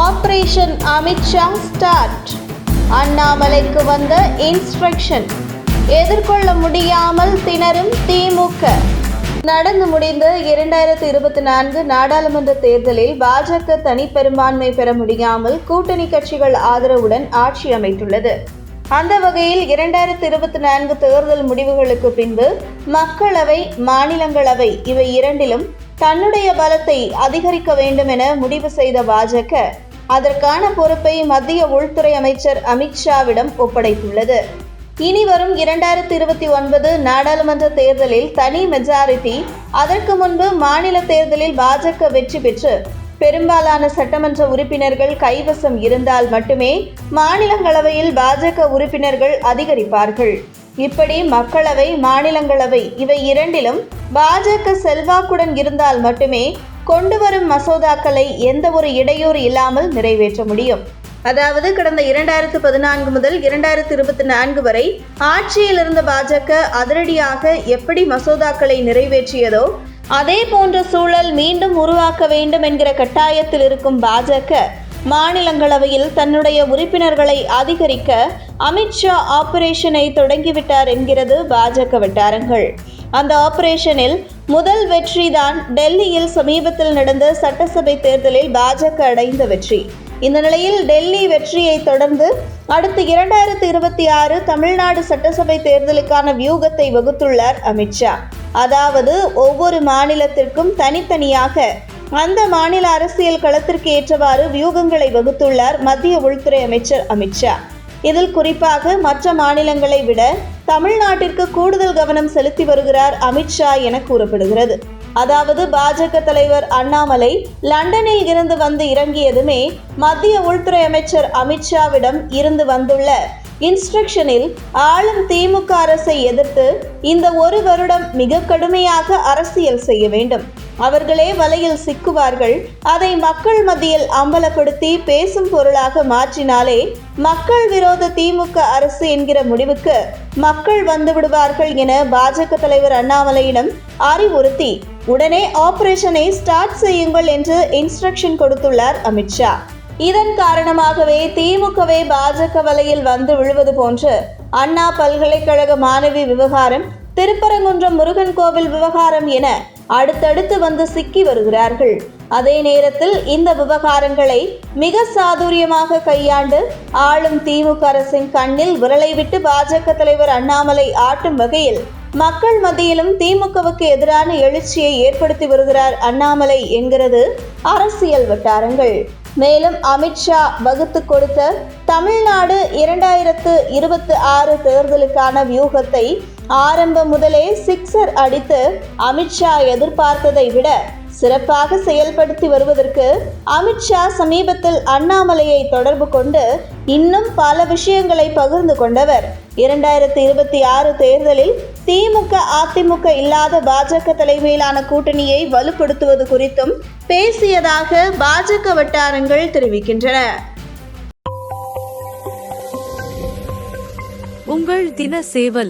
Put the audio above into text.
Operation Amit Shah start அண்ணாமலைக்கு வந்த instruction எதிர்கொள்ள முடியாமல் திணறும் திமுக. நடந்து முடிந்த இரண்டாயிரத்தி இருபத்தி நான்கு நாடாளுமன்ற தேர்தலில் பாஜக தனிப்பெரும்பான்மை பெற முடியாமல் கூட்டணி கட்சிகள் ஆதரவுடன் ஆட்சி அமைத்துள்ளது. அந்த வகையில் இரண்டாயிரத்தி இருபத்தி நான்கு தேர்தல் முடிவுகளுக்கு பின்பு மக்களவை மாநிலங்களவை இவை இரண்டிலும் தன்னுடைய பலத்தை அதிகரிக்க வேண்டும் என முடிவு செய்த பாஜக அதற்கான பொறுப்பை மத்திய உள்துறை அமைச்சர் அமித்ஷாவிடம் ஒப்படைத்துள்ளது. இனி வரும் இரண்டாயிரத்தி இருபத்தி ஒன்பது நாடாளுமன்ற தேர்தலில் தனி மெஜாரிட்டி அதற்கு முன்பு மாநில தேர்தலில் பாஜக வெற்றி பெற்று பெரும்பாலான சட்டமன்ற உறுப்பினர்கள் கைவசம் இருந்தால் மட்டுமே மாநிலங்களவையில் பாஜக உறுப்பினர்கள் அதிகரிப்பார்கள். இப்படி மக்களவை மாநிலங்களவை இவை இரண்டிலும் பாஜக செல்வாக்குடன் இருந்தால் மட்டுமே கொண்டு வரும் மசோதாக்களை எந்த ஒரு இடையூறு இல்லாமல் நிறைவேற்ற முடியும். அதாவது கடந்த இரண்டாயிரத்து பதினான்கு முதல் இரண்டாயிரத்து இருபத்தி நான்கு வரை ஆட்சியில் இருந்த பாஜக அதிரடியாக எப்படி மசோதாக்களை நிறைவேற்றியதோ அதே போன்ற சூழல் மீண்டும் உருவாக்க வேண்டும் என்கிற கட்டாயத்தில் இருக்கும் பாஜக மாநிலங்களவையில் தன்னுடைய உறுப்பினர்களை அதிகரிக்க அமித்ஷா ஆபரேஷனை தொடங்கிவிட்டார் என்கிறது பாஜக வட்டாரங்கள். அந்த ஆபரேஷனில் முதல் வெற்றிதான் டெல்லியில் சமீபத்தில் நடந்த சட்டசபை தேர்தலில் பாஜக அடைந்த வெற்றி. இந்த நிலையில் டெல்லி வெற்றியை தொடர்ந்து அடுத்து இரண்டாயிரத்தி இருபத்தி ஆறு தமிழ்நாடு சட்டசபை தேர்தலுக்கான வியூகத்தை வகுத்துள்ளார் அமித்ஷா அதாவது ஒவ்வொரு மாநிலத்திற்கும் தனித்தனியாக அந்த மாநில அரசியல் களத்திற்கு ஏற்றவாறு வியூகங்களை வகுத்துள்ளார் மத்திய உள்துறை அமைச்சர் அமித்ஷா இதில் குறிப்பாக மற்ற மாநிலங்களை விட தமிழ்நாட்டிற்கு கூடுதல் கவனம் செலுத்தி வருகிறார் அமித்ஷா என கூறப்படுகிறது. அதாவது பாஜக தலைவர் அண்ணாமலை லண்டனில் இருந்து வந்து இறங்கியதுமே மத்திய உள்துறை அமைச்சர் அமித்ஷாவிடம் இருந்து வந்துள்ள இன்ஸ்ட்ரக்ஷனில் ஆளும் திமுக அரசை எதிர்த்து இந்த ஒரு வருடம் மிக கடுமையாக அரசியல் செய்ய வேண்டும். அவர்களே வலையில் சிக்குவார்கள். அதை மக்கள் மத்தியில் அம்பலப்படுத்தி பேசும் பொருளாக மாற்றினாலே மக்கள் விரோத திமுக அரசு என்கிற முடிவுக்கு மக்கள் வந்து விடுவார்கள் என பாஜக தலைவர் அண்ணாமலையிடம் அறிவுறுத்தி உடனே ஆபரேஷனை ஸ்டார்ட் செய்யுங்கள் என்று இன்ஸ்ட்ரக்ஷன் கொடுத்துள்ளார் அமித்ஷா இதன் காரணமாகவே திமுகவே பாஜக வலையில் வந்து விழுவது போன்று அண்ணா பல்கலைக்கழக மாணவி விவகாரம் திருப்பரங்குன்றம் முருகன் கோவில் விவகாரம் என அடுத்தடுத்து வந்து சிக்கி வருகிறார்கள். அதே நேரத்தில் இந்த விவகாரங்களை மிக சாதுரியமாக கையாண்டு ஆளும் திமுக அரசின் கண்ணில் விரலை விட்டு பாஜக தலைவர் அண்ணாமலை ஆட்டும் வகையில் மக்கள் மத்தியிலும் திமுகவுக்கு எதிரான எழுச்சியை ஏற்படுத்தி வருகிறார் அண்ணாமலை என்கிறது அரசியல் வட்டாரங்கள். மேலும் அமித்ஷா வகுத்து கொடுத்த தமிழ்நாடு இரண்டாயிரத்து இருபத்தி ஆறு தேர்தலுக்கான வியூகத்தை ஆரம்பம் முதலே சிக்ஸர் அடித்து அமித்ஷா எதிர்பார்த்ததை விட சிறப்பாக செயல்படுத்தி வருவதற்கு அமித்ஷா சமீபத்தில் அண்ணாமலையை தொடர்பு கொண்டு இன்னும் பல விஷயங்களை பகிர்ந்து கொண்டவர். இரண்டாயிரத்தி இருபத்தி ஆறு தேர்தலில் திமுக அதிமுக இல்லாத பாஜக தலைமையிலான கூட்டணியை வலுப்படுத்துவது குறித்தும் பேசியதாக பாஜக வட்டாரங்கள் தெரிவிக்கின்றன. உங்கள் தின சேவல்